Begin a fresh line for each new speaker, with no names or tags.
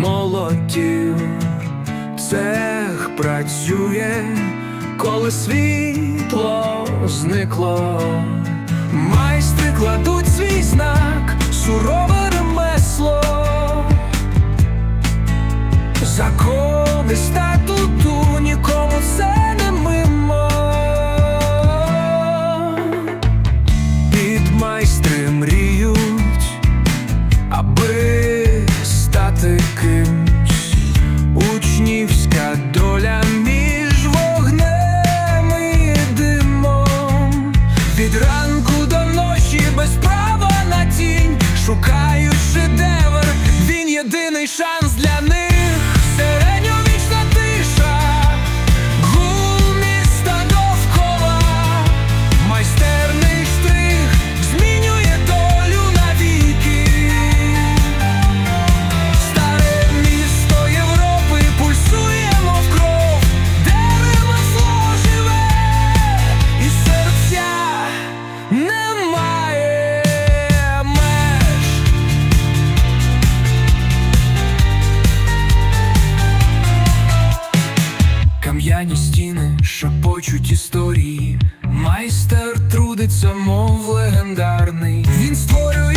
молотів, цех працює, коли світло зникло. від ран. дерев'яні стіни шепочуть історії. Майстер трудиться, мов легендарний. Він створює.